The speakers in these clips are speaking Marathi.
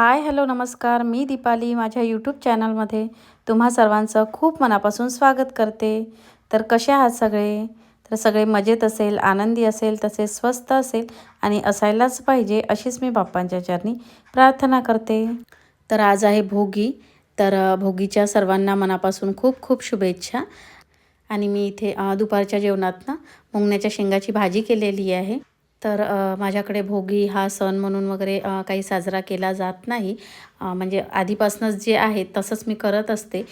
हाय हॅलो नमस्कार. मी दीपाली माझ्या यूट्यूब चॅनलमध्ये. तुम्हा सर्वांचं खूप मनापासून स्वागत करते. तर कसे आहात सगळे? तर सगळे मजेत असेल आनंदी असेल तसेच स्वस्त असेल आणि असायलाच पाहिजे अशीच मी बाप्पांच्या चरणी प्रार्थना करते. तर आज आहे भोगी. तर भोगीच्या सर्वांना मनापासून खूप खूप शुभेच्छा. आणि मी इथे दुपारच्या जेवणात ना मुंगण्याच्या शेंगाची भाजी केलेली आहे. तर माझ्याकडे भोगी हा सण म्हणून वगैरे काही साजरा केला जात नाही. म्हणजे आधीपासूनच जे आहे तसंच मी करत असते.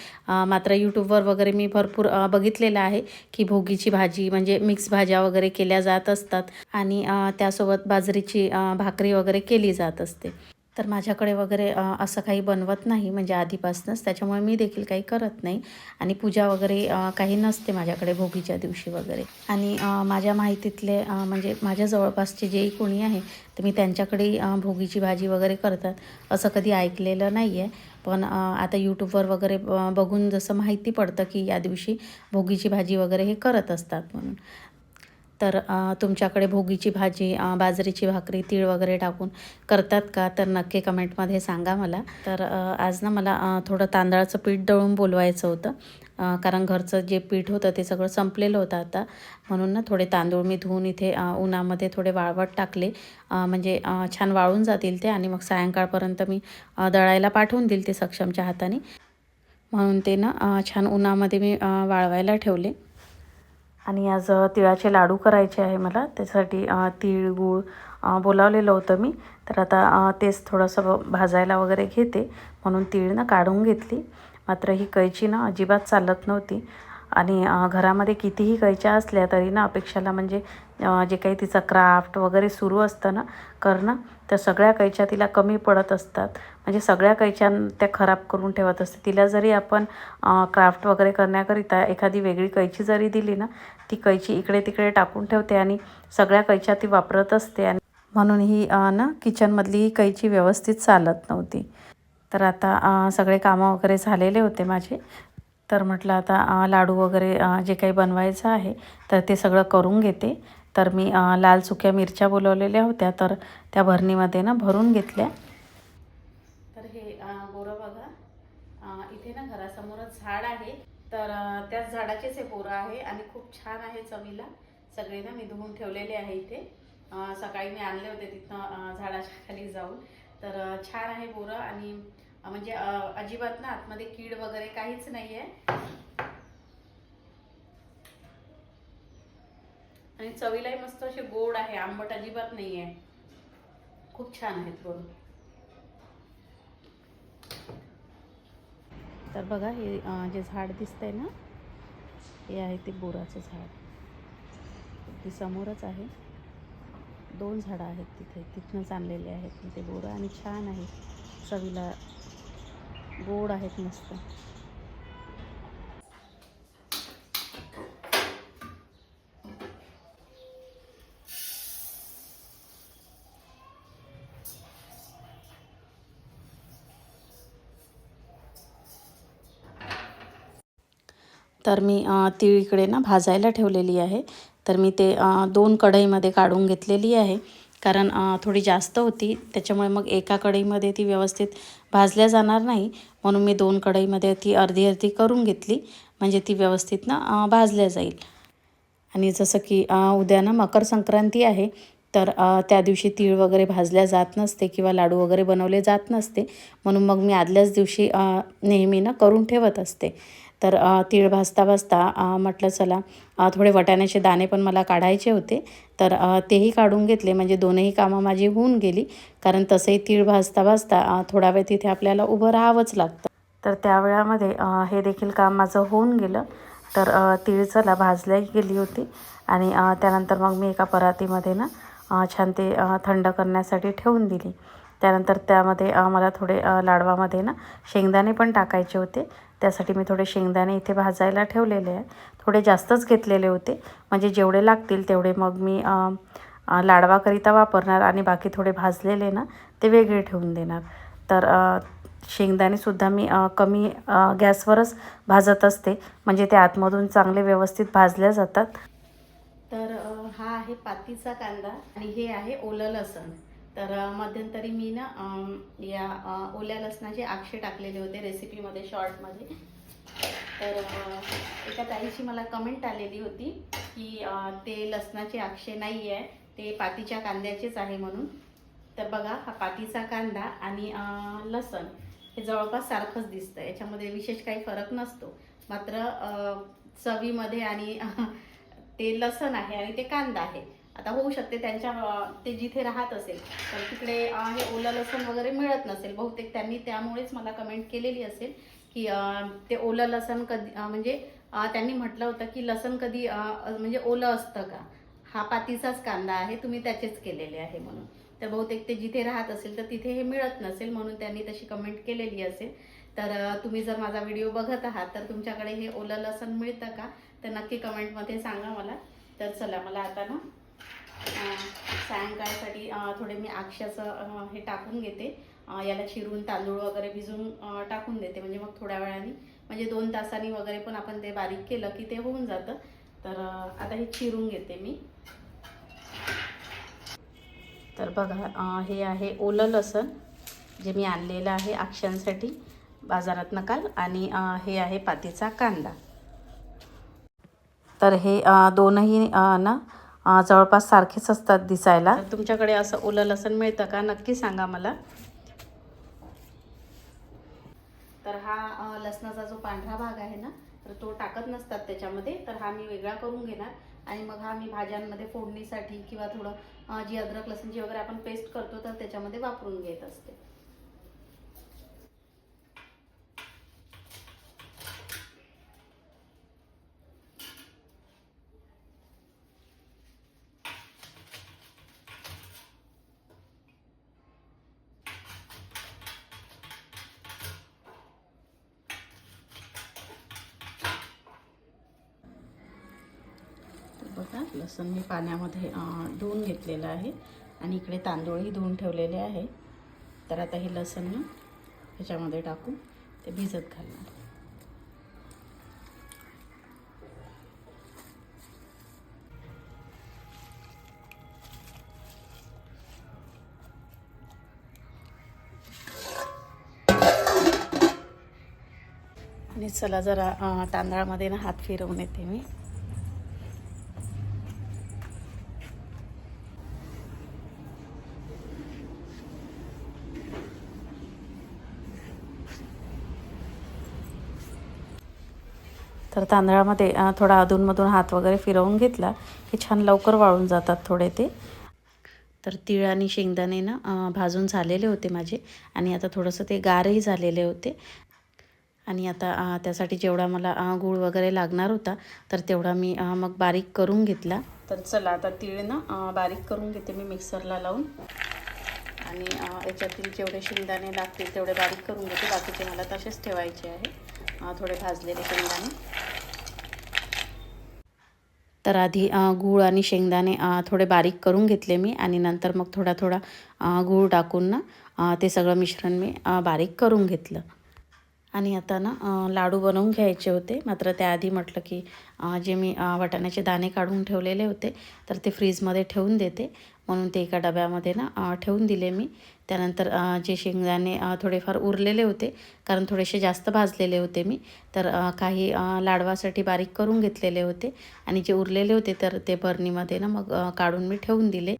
मात्र यूट्यूबवर वगैरे मी भरपूर बघितलेलं आहे की भोगीची भाजी म्हणजे मिक्स भाज्या वगैरे केल्या जात असतात आणि त्यासोबत बाजरीची भाकरी वगैरे केली जात असते. तर माझ्याकडे वगैरे असं काही बनवत नाही म्हणजे आधीपासूनच. त्याच्यामुळे मी देखील काही करत नाही. आणि पूजा वगैरे काही नसते माझ्याकडे भोगीच्या दिवशी वगैरे. आणि माझ्या माहितीतले म्हणजे माझ्या जवळपासचे जेही कोणी आहे तर मी त्यांच्याकडे भोगीची भाजी वगैरे करतात असं कधी ऐकलेलं नाही आहे पण आता यूट्यूबवर वगैरे बघून जसं माहिती पडतं की या दिवशी भोगीची भाजी वगैरे हे करत असतात म्हणून. तर तुमच्याकडे भोगीची भाजी बाजरीची भाकरी तीळ वगैरे टाकून करतात का? तर नक्की कमेंटमध्ये सांगा मला. तर आज ना मला थोडं तांदळाचं पीठ दळून बोलवायचं होतं. कारण घरचं जे पीठ होतं ते सगळं संपलेलं होतं आता. म्हणून ना थोडे तांदूळ मी धुवून इथे उन्हामध्ये थोडे वाळवट टाकले. म्हणजे छान वाळून जातील ते आणि मग सायंकाळपर्यंत मी दळायला पाठवून देईल ते सक्षमच्या हाताने. म्हणून ते ना छान उन्हामध्ये मी वाळवायला ठेवले. आणि आज तिळाचे लाडू करायचे आहे मला. त्यासाठी अ, तीळ गूळ बोलावलेलं होतं मी. तर आता तेच थोडंसं भाजायला वगैरे घेते. म्हणून तीळ ना काढून घेतली. मात्र ही कैची ना अजिबात चालत नव्हती. आणि घरामध्ये कितीही कैच्या असल्या तरी ना अपेक्षाला म्हणजे जे काही तिचं क्राफ्ट वगैरे सुरू असतं ना करणं त्या सगळ्या कैच्या तिला कमी पडत असतात. म्हणजे सगळ्या कैच्या त्या खराब करून ठेवत असते. तिला जरी आपण क्राफ्ट वगैरे करण्याकरिता एखादी वेगळी कैची जरी दिली ना ती कैची इकडे तिकडे टाकून ठेवते आणि सगळ्या कैच्या ती वापरत असते आणि म्हणून ही ना किचनमधली ही कैची व्यवस्थित चालत नव्हती. तर आता सगळे कामं वगैरे झालेले होते माझे. तर म्हटलं आता लाडू वगैरे जे काही बनवायचं आहे तर ते सगळं करून घेते. तर मी लाल सुक्या मिरच्या बोलवलेल्या होत्या तर त्या भरणीमध्ये ना भरून घेतल्या. तर हे बोरं बघा. इथे ना घरासमोरच झाड आहे. तर त्याच झाडाचेच हे बोरं आहे आणि खूप छान आहे चवीला. सगळे ना मी धुवून ठेवलेले आहे इथे. सकाळी मी आणले होते तिथनं झाडाच्या खाली जाऊन. तर छान आहे बोरं आणि म्हणजे अजिबात ना आतमध्ये कीड वगैरे काहीच नाही आहे आणि चवीलाही मस्त असे गोड आहे आंबट अजिबात नाही आहे खूप छान आहेत गोड. तर बघा हे जे झाड दिसतंय ना हे आहे ते बोराचं झाड. ते समोरच आहे. दोन झाडं आहेत तिथे तिथनंच आणलेले आहेत ते बोरं आणि छान आहे चवीला गोड आहेत मस्त. तर मी तिळीकडे ना भाजायला ठेवलेली आहे. तर मी ते दोन कढईमध्ये काढून घेतलेली आहे. कारण थोडी जास्त होती. त्याच्यामुळे मग एका कढईमध्ये ती व्यवस्थित भाजल्या जाणार नाही. म्हणून मी दोन कढईमध्ये ती अर्धी अर्धी करून घेतली. म्हणजे ती व्यवस्थित ना भाजल्या जाईल. आणि जसं की उद्या ना मकर संक्रांती आहे तर त्या दिवशी तीळ वगैरे भाजल्या जात नसते किंवा लाडू वगैरे बनवले जात नसते. म्हणून मग मी आदल्याच दिवशी नेहमी ना करून ठेवत असते. तर तीळ भाजता भाजता म्हटलं चला थोडे वाटाण्याचे दाणे पण मला काढायचे होते. तर तेही काढून घेतले. म्हणजे दोनही कामं माझी होऊन गेली. कारण तसंही तीळ भाजता भाजता थोडा वेळ तिथे आपल्याला उभं राहावंच लागतं. तर त्या वेळामध्ये हे देखील काम माझं होऊन गेलं. तर तीळ चला भाजल्याही गेली होती. आणि त्यानंतर मग मी एका परातीमध्ये ना छान ते थंड करण्यासाठी ठेवून दिली. त्यानंतर त्यामध्ये मला थोडे लाडवामध्ये ना शेंगदाणे पण टाकायचे होते. त्यासाठी मी थोडे शेंगदाणे इथे भाजायला ठेवलेले आहे. थोडे जास्तच घेतलेले होते. म्हणजे जेवढे लागतील तेवढे मग मी लाडवाकरिता वापरणार आणि बाकी थोडे भाजलेले ना ते वेगळे ठेवून देणार. तर शेंगदाणेसुद्धा मी कमी गॅसवरच भाजत असते. म्हणजे ते आतमधून चांगले व्यवस्थित भाजल्या जातात. तर हा आहे पातीचा कांदा आणि हे आहे ओलं लसण. तर मध्यंतरी मी ना या ओल्या लसणाचे आक्षे टाकलेले होते रेसिपीमध्ये शॉर्टमध्ये. तर एका ताईची मला कमेंट आलेली होती की ते लसणाचे आक्षे नाही आहे ते पातीच्या कांद्याचेच आहे म्हणून. तर बघा हा पातीचा कांदा आणि लसण हे जवळपास सारखंच दिसतं. याच्यामध्ये विशेष काही फरक नसतो. मात्र चवीमध्ये आणि ते लसण आहे आणि ते कांदा आहे. आता होऊ शकते त्यांच्या ते जिथे राहत असेल तर तिकडे हे ओलं लसूण वगैरे मिळत नसेल. बहुतेक त्यांनी त्यामुळेच मला कमेंट केलेली असेल की ते ओलं लसण कधी म्हणजे त्यांनी म्हटलं होतं की लसण कधी म्हणजे ओलं असतं का? हा पातीचाच कांदा आहे तुम्ही त्याचेच केलेले आहे म्हणून. तर बहुतेक ते जिथे राहत असेल तर तिथे हे मिळत नसेल म्हणून त्यांनी तशी कमेंट केलेली असेल. तर तुम्ही जर माझा व्हिडिओ बघत आहात तर तुमच्याकडे हे ओलं लसण मिळतं का? तर नक्की कमेंटमध्ये सांगा मला. तर चला मला आता ना सायंकाळसाठी थोडे मी आक्षाचं हे टाकून घेते. याला चिरून तांदूळ वगैरे भिजून टाकून देते. म्हणजे मग थोड्या वेळाने म्हणजे दोन तासांनी वगैरे पण आपण ते बारीक केलं की ते होऊन जातं. तर आता हे चिरून घेते मी. तर बघा हे आहे ओलं लसण जे मी आणलेलं आहे आक्षांसाठी बाजारात नकाल आणि हे आहे पातीचा कांदा. तर हे दोनही ना जवळपास सारखेच असतात दिसायला. तुमच्याकडे असं ओलं लसण मिळतं का? नक्की सांगा मला. तर हा लसणाचा जो पांढरा भाग आहे ना तर तो टाकत नसतात त्याच्यामध्ये. तर हा मी वेगळा करून घेणार. आणि मग हा मी भाज्यांमध्ये फोडणीसाठी किंवा थोडं जी अद्रक लसणची वगैरे आपण पेस्ट करतो तर त्याच्यामध्ये वापरून घेत असते. तर बघा लसूण मी पाण्यामध्ये धुवून घेतलेलं आहे. आणि इकडे तांदूळही धुवून ठेवलेले आहे. तर आता हे लसूण ना ह्याच्यामध्ये टाकून ते भिजत घालणार. आणि चला जरा तांदळामध्ये ना हात फिरवून येते मी. तर तांदळामध्ये थोडा अधूनमधून हात वगैरे फिरवून घेतला की छान लवकर वाळून जातात थोडे ते. तर तीळ आणि शेंगदाणे ना भाजून झालेले होते माझे आणि आता थोडंसं ते गारही झालेले होते. आणि आता त्यासाठी जेवढा मला गूळ वगैरे लागणार होता तर तेवढा मी मग बारीक करून घेतला. तर चला आता तीळ ना बारीक करून घेते मी मिक्सरला लावून. आणि याच्यातील जेवढे शेंगदाणे लागतील तेवढे बारीक करून घेते. बाकीचे मला तसेच ठेवायचे आहे. थोडे भाजलेले शेंगदाणे. तर आधी गूळ आणि शेंगदाणे थोडे बारीक करून घेतले मी आणि नंतर मग थोडा थोडा गूळ टाकून ना ते सगळं मिश्रण मी बारीक करून घेतलं. आणि आता ना लाडू बनवून घ्यायचे होते. मात्र त्याआधी म्हटलं की जे मी वाटाण्याचे दाणे काढून ठेवलेले होते तर ते फ्रीजमध्ये ठेवून देते. म्हणून ते एका डब्यामध्ये ना ठेवून दिले मी. त्यानंतर जे शेंगदाणे थोडेफार उरलेले होते कारण थोडेसे जास्त भाजलेले होते मी तर काही लाडवासाठी बारीक करून घेतलेले होते. आणि जे उरलेले होते तर ते बरणीमध्ये ना मग काढून मी ठेवून दिले.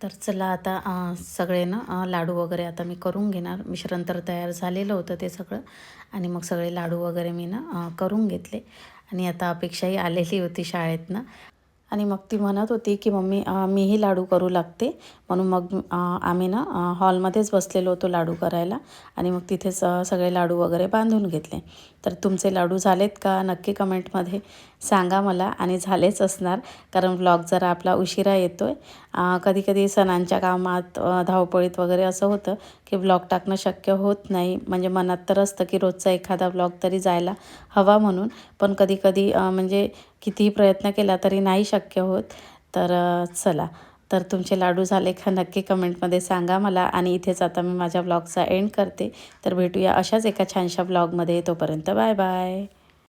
तर चला आता सगळे ना लाडू वगैरे आता मी करून घेणार. मिश्रण तर तयार झालेलं होतं ते सगळं. आणि मग सगळे लाडू वगैरे मी ना करून घेतले. आणि आता अपेक्षाही आलेली होती शाळेतनं. आणि मग ती म्हणत होती की मम्मी मीही लाडू करू लागते. म्हणून मग आम्ही ना हॉलमध्येच बसलेलो होतो लाडू करायला. आणि मग तिथेच सगळे लाडू वगैरे बांधून घेतले. तर तुमचे लाडू झालेत का? नक्की कमेंटमध्ये सांगा मला आणि झालेच असणार. कारण व्लॉग जरा आपला उशिरा येतो आहे कधी कधी सणांच्या कामात धावपळीत वगैरे असं होतं की व्लॉग टाकणं शक्य होत नाही. म्हणजे मनात तर असतं की रोजचा एखादा व्लॉग तरी जायला हवा म्हणून. पण कधी कधी म्हणजे कितीही प्रयत्न केला तरी नाही शक्य होत. तर चला. तर तुमचे लाडू झाले का नक्की कमेंटमध्ये सांगा मला. आणि इथेच आता मी माझ्या ब्लॉगचा एंड करते. तर भेटूया अशाच एका छानशा ब्लॉगमध्ये तोपर्यंत बाय बाय.